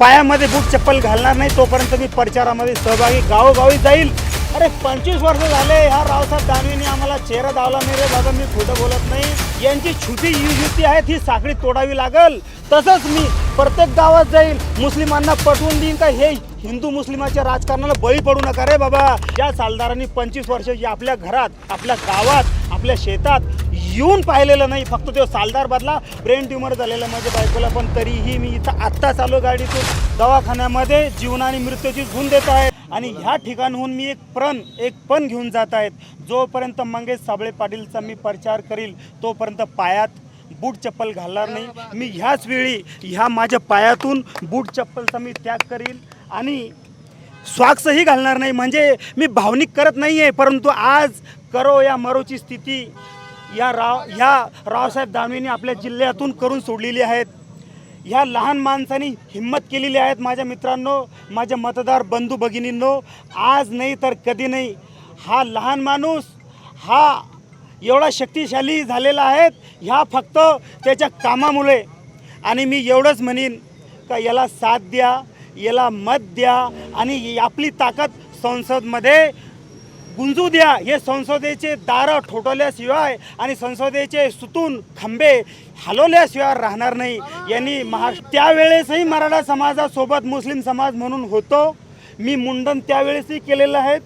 पायामध्ये बूट चप्पल घालणार नाही तोपर्यंत मी प्रचारामध्ये सहभागी गावोगावी जाईल. अरे पंचवीस वर्ष झाले ह्या रावसाहेब दानवेंनी आम्हाला चेहरा दावला नाही रे बाबा मी खोटं बोलत नाही. यांची छोटी युती आहेत ही साखळी तोडावी लागल. तसंच मी प्रत्येक गावात जाईल. मुस्लिमांना पटवून देईन का? हे हिंदू मुस्लिमाच्या राजकारणाला बळी पडू नका रे बाबा. या सालदारांनी पंचवीस वर्ष आपल्या घरात आपल्या गावात आपल्या शेतात येऊन पाहिलेलं नाही फक्त तो सालदार बदला ब्रेन ट्युमर झालेला माझ्या बायकोला. पण तरीही मी इथं आत्ता चालू गाडीतून. दवाखान्यामध्ये जीवन आणि मृत्यूची झून देत आहे. आणि ह्या ठिकाणहून मी एक प्रण एक पण घेऊन जात आहेत. जोपर्यंत मंगेश साबळे पाटीलचा मी प्रचार करील तोपर्यंत पायात बूट चप्पल घालणार नाही. मी ह्याच वेळी ह्या माझ्या पायातून बूट चप्पलचा मी त्याग करील. आणि स्वाक्सही घालणार नाही. म्हणजे मी भावनिक करत नाही आहे परंतु आज करो या मरोची स्थिती. या राव ह्या रावसाहेब दानवेंनी आपल्या जिल्ह्यातून करून सोडलेली आहेत. ह्या लहान माणसांनी हिंमत केलेली आहेत माझ्या मित्रांनो माझ्या मतदार बंधू भगिनींनो. आज नाही तर कधी नाही. हा लहान माणूस हा एवढा शक्तिशाली झालेला आहे ह्या फक्त त्याच्या कामामुळे. आणि मी एवढंच म्हणेन का याला साथ द्या याला मत द्या आणि आपली ताकद संसदमध्ये गुंजू द्या. हे संसदेचे दारं ठोठवल्याशिवाय आणि संसदेचे सुतून खंबे हलवल्याशिवाय राहणार नाही. यांनी महा त्यावेळेसही मराठा समाजासोबत मुस्लिम समाज म्हणून होतो. मी मुंडन त्यावेळेसही केलेलं आहे.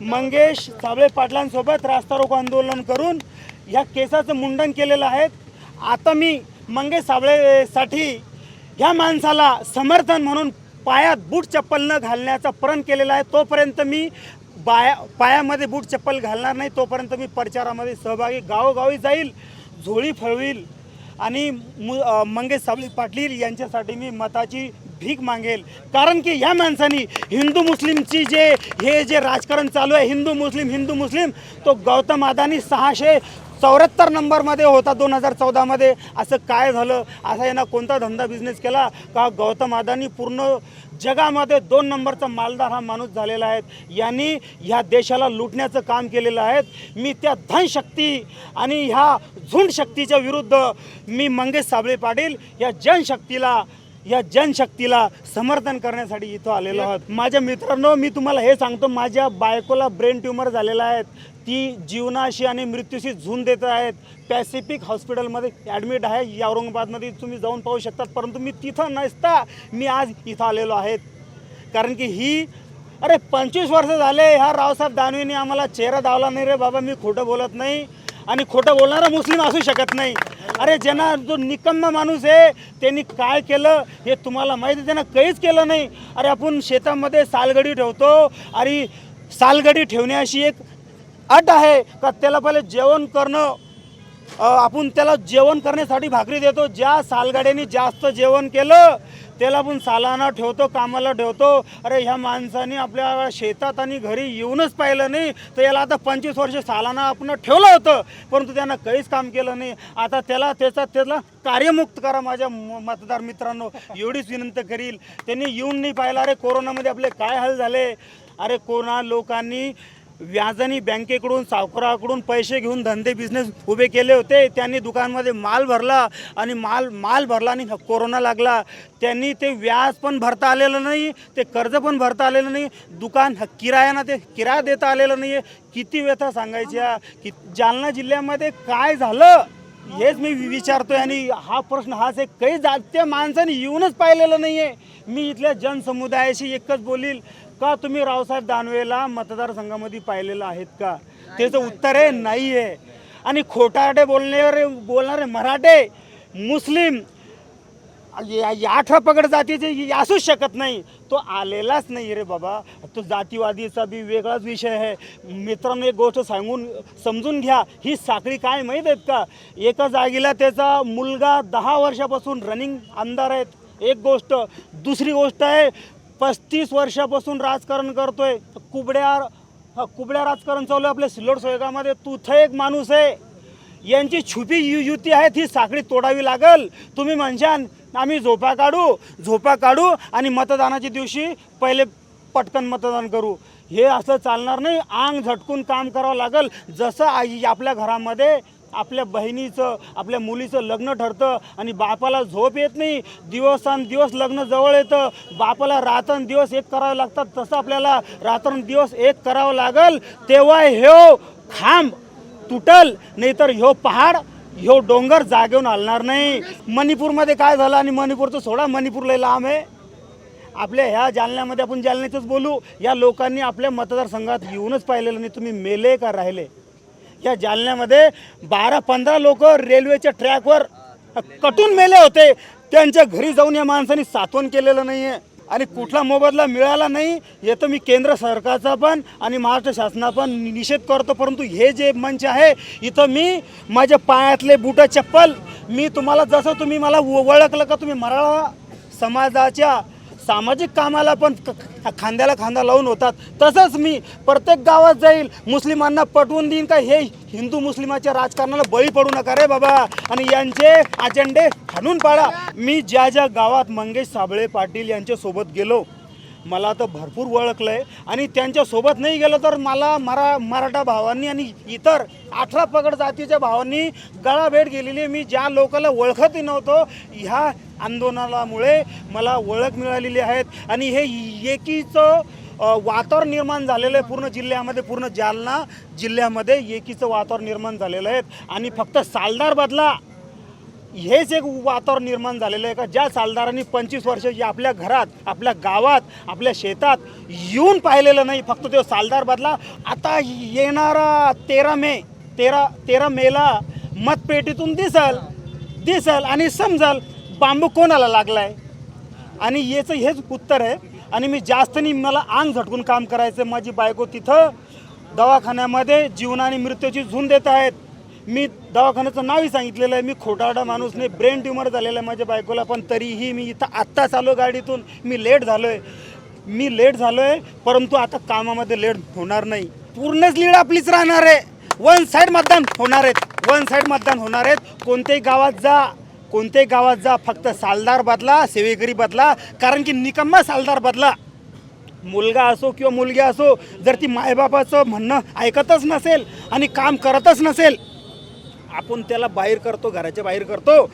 मंगेश साबळे पाटलांसोबत रास्ता रोको आंदोलन करून ह्या केसाचं मुंडन केलेलं आहे. आता मी मंगेश साबळेसाठी ह्या माणसाला समर्थन म्हणून पायात बूट चप्पल न घालण्याचा प्रण केलेला आहे. तोपर्यंत मी बाया पायामध्ये बूट चप्पल घालणार नाही तोपर्यंत मी प्रचारामध्ये सहभागी गावोगावी जाईल झोळी फळवील आणि मु मंगेश सावली पाटील यांच्यासाठी मी मताची भीक मागेल. कारण की ह्या माणसानी हिंदू मुस्लिमची जे हे जे राजकारण चालू आहे हिंदू मुस्लिम हिंदू मुस्लिम तो गौतम अदानी सहाशे चौऱ्याहत्तर नंबरमध्ये होता दोन हजार चौदामध्ये. असं काय झालं? असा यांना कोणता धंदा बिझनेस केला? का गौतम अदानी पूर्ण जगामध्ये दोन नंबरचा मालदार हा माणूस झालेला आहे? यांनी ह्या देशाला लुटण्याचं काम केलेलं आहे. मी त्या धनशक्ती आणि ह्या झुंड शक्तीच्या विरुद्ध मी मंगेश साबळे पाटील या जनशक्तीला या जनशक्तीला समर्थन करण्यासाठी इथं आलेलो आहोत. माझ्या मित्रांनो मी तुम्हाला हे सांगतो माझ्या बायकोला ब्रेन ट्युमर झालेला आहे. ती जीवनाशी आणि मृत्यूशी झून देत आहेत. पॅसिफिक हॉस्पिटलमध्ये ॲडमिट आहे. या औरंगाबादमध्ये तुम्ही जाऊन पाहू शकतात परंतु मी तिथं नसता. मी आज इथं आलेलो आहे कारण की ही अरे पंचवीस वर्ष झाले ह्या रावसाहेब दानवेंनी आम्हाला चेहरा दावला नाही रे बाबा मी खोटं बोलत नाही. आणि खोटं बोलणारा मुस्लिम असू शकत नाही. अरे ज्यांना जो निकम्मा माणूस आहे त्यांनी काय केलं हे तुम्हाला माहिती आहे? त्यांना काहीच केलं नाही. अरे आपण शेतामध्ये सालगडी ठेवतो. अरे सालगडी ठेवण्याशी एक अट आहे का? त्याला पहिले जेवण करणं आपण त्याला जेवण करण्यासाठी भाकरी देतो. ज्या सालगाड्यांनी जास्त जेवण केलं त्याला आपण सालाना ठेवतो कामाला ठेवतो. अरे ह्या माणसाने आपल्या शेतात आणि घरी येऊनच पाहिलं नाही. तर याला आता पंचवीस वर्ष सालाना आपण ठेवलं होतं परंतु त्यानं काहीच काम केलं नाही. आता त्याला त्याचा त्याला कार्यमुक्त करा माझ्या म- मतदार मित्रांनो. एवढीच विनंती करील. त्यांनी येऊन नाही पाहिलं. अरे कोरोनामध्ये आपले काय हाल झाले? अरे कोरोना लोकांनी व्याजाने बँकेकडून सावकाराकडून पैसे घेऊन धंदे बिझनेस उभे केले होते. त्यांनी दुकानमध्ये माल भरला आणि माल माल भरला आणि कोरोना लागला. त्यांनी ते व्याज पण भरता आलेलं नाही ते कर्ज पण भरता आलेलं नाही. दुकान किरायानं ते किराया देता आलेलं नाही आहे किती व्यथा सांगायच्या? की जालना जिल्ह्यामध्ये काय झालं? हेच मी विचारतोय आणि हा प्रश्न हाच एक काही जा त्या माणसाने येऊनच पाहिलेलं नाही आहे मी इथल्या जनसमुदायाशी एकच बोलील. का तुम्ही रावसाहेब दानवेला मतदारसंघामध्ये पाहिलेलं आहेत का? त्याचं उत्तर आहे नाही आहे आणि खोटारडे बोलणारे बोलणारे मराठे मुस्लिम या या अठरा पगड जातीचे असूच शकत नाही. तो आलेलाच नाही रे बाबा. तो जातीवादीचा बी वेगळाच विषय आहे. मित्रांनो एक गोष्ट सांगून समजून घ्या. ही साखळी काय माहीत आहेत का? एका जागेला त्याचा मुलगा दहा वर्षापासून रनिंग आमदार आहेत. एक गोष्ट. दुसरी गोष्ट आहे पस्तीस वर्षापासून राजकारण करतोय. कुबड्या कुबड्या राजकारण चालू आहे आपल्या सिल्लोड सोयगामध्ये तुथं एक माणूस आहे. यांची छुपी यु युती आहे ती साखळी तोडावी लागल. तुम्ही म्हणशान आम्ही झोपा काढू झोपा काढू आणि मतदानाच्या दिवशी पहिले पटकन मतदान करू. हे असं चालणार नाही. आंग झटकून काम करावं लागल. जसं आई आपल्या घरामध्ये आपल्या बहिणीचं आपल्या मुलीचं लग्न ठरतं आणि बापाला झोप येत नाही. दिवसांदिवस लग्न जवळ येतं. बापाला रात्रंदिवस एक करावं लागतात तसं आपल्याला रात्रंदिवस एक करावं लागल. तेव्हा ह्यो खांब तुटल नाहीतर ह्यो पहाड ह्यो डोंगर जागेऊन हलणार नाही. मणिपूरमध्ये काय झालं आणि मणिपूरचं सोडा. मणिपूरला लांब आहे. आपल्या ह्या जालन्यामध्ये आपण जालन्याचंच बोलू. या लोकांनी आपल्या मतदारसंघात येऊनच पाहिलेलं नाही. तुम्ही मेले का राहिले? या जालन्यामध्ये बारा पंधरा लोक रेल्वेच्या ट्रॅकवर कटून मेले होते. त्यांच्या घरी जाऊन या माणसाने सातवण केलेलं नाही आहे आणि कुठला मोबदला मिळाला नाही येतं मी केंद्र सरकारचा पण आणि महाराष्ट्र शासना पण निषेध करतो. परंतु हे जे मंच आहे इथं मी माझ्या पायातले बुट चप्पल मी तुम्हाला जसं तुम्ही मला ओळखलं का तुम्ही मराठा समाजाच्या सामाजिक कामाला पण खांद्याला खांदा लावून होतात. तसंच मी प्रत्येक गावात जाईल मुस्लिमांना पटवून देईन का? हे हिंदू मुस्लिमाच्या राजकारणाला बळी पडू नका रे बाबा. आणि यांचे अजेंडे हाणून पाडा. मी ज्या ज्या गावात मंगेश साबळे पाटील यांच्यासोबत गेलो मला तर भरपूर ओळखलं आहे आणि त्यांच्यासोबत नाही गेलं तर मला मरा मराठा भावांनी आणि इतर अठरा पगड जातीच्या भावांनी गळाभेट गेलेली आहे. मी ज्या लोकाला ओळखतही नव्हतो ह्या आंदोलनामुळे मला ओळख मिळालेली आहेत आणि हे एकीचं वातावरण निर्माण झालेलं आहे पूर्ण जिल्ह्यामध्ये पूर्ण जालना जिल्ह्यामध्ये एकीचं वातावरण निर्माण झालेलं आहे. आणि फक्त सालदार बदला हेच एक वातावरण निर्माण झालेलं आहे का? ज्या सालदारांनी पंचवीस वर्ष जे आपल्या घरात आपल्या गावात आपल्या शेतात येऊन पाहिलेलं नाही फक्त तो सालदार बदला. आता येणारा तेरा मे तेरा तेरा मेला मतपेटीतून दिसल दिसल आणि समजल बांबू कोणाला लागलाय? आणि याचं हेच उत्तर आहे. आणि मी जास्त नाही मला आंग झटकून काम करायचं माझी बायको तिथं दवाखान्यामध्ये जीवनाने मृत्यूची झून देत आहेत. मी दवाखान्याचं नावही सांगितलेलं आहे. मी खोटारडा माणूस नाही ब्रेन ट्युमर झालेलं आहे माझ्या बायकोला पण तरीही मी इथं आत्ताच आलो गाडीतून. मी लेट झालो आहे मी लेट झालो आहे परंतु आता कामामध्ये लेट होणार नाही. पूर्णच लीड आपलीच राहणार आहे. वन साईड मतदान होणार आहेत. वन साईड मतदान होणार आहेत. कोणत्याही गावात जा. कोणत्याही गावात जा. फक्त सालदार बदला सेवेकरी बदला. कारण की निकम्मा सालदार बदला. मुलगा असो किंवा मुलगी असो जर ती मायबापाचं म्हणणं ऐकतच नसेल आणि काम करतच नसेल आपण त्याला बाहेर करतो घराच्या बाहेर करतो.